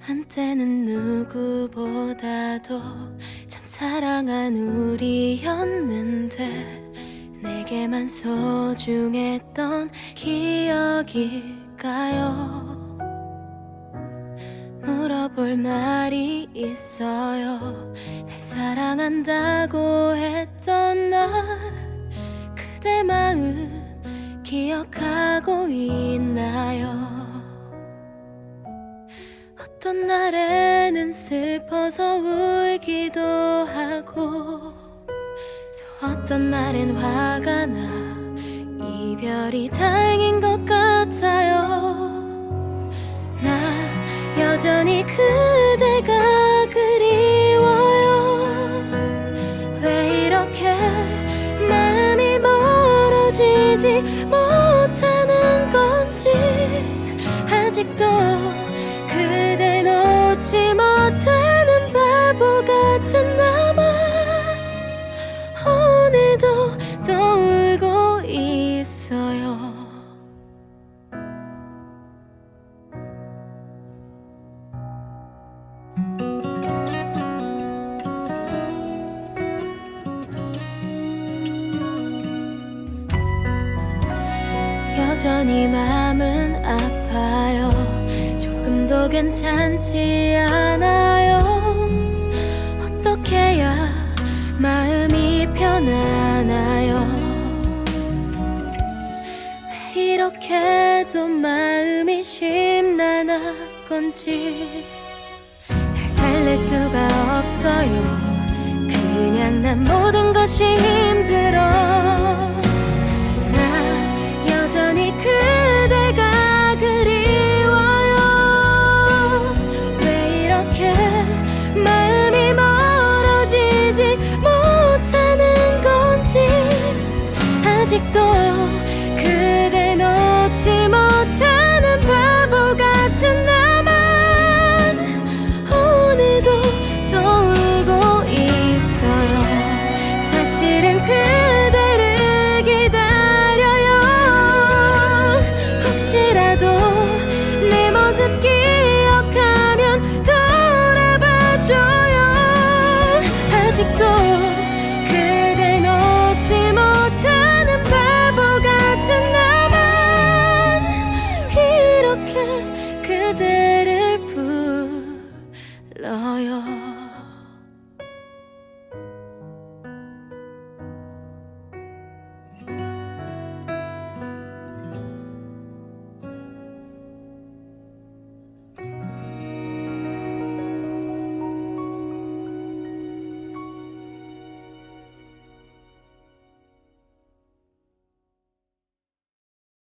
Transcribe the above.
한때는 누구보다도 참 사랑한 우리였는데 내게만 소중했던 기억일까요? 물어볼 말이 있어요. 날 사랑한다고 했던 날 그대 마음 기억하고 있나요? 어떤 날에는 슬퍼서 울기도 하고 또 어떤 날엔 화가 나 이별이 다행인 것 같아요. 나 여전히 그대가 그리워요. 왜 이렇게 마음이 멀어지지 못하는 건지 아직도 그대 놓지 못하는 바보 같은 나만 오늘도 또 울고 있어요. 여전히 마음은 조금도 괜찮지 않아요. 어떻게 해야 마음이 편하나요 왜 이렇게도 마음이 심란한 건지 날 달랠 수가 없어요. 그냥 난 모든 것이 힘들 내 모습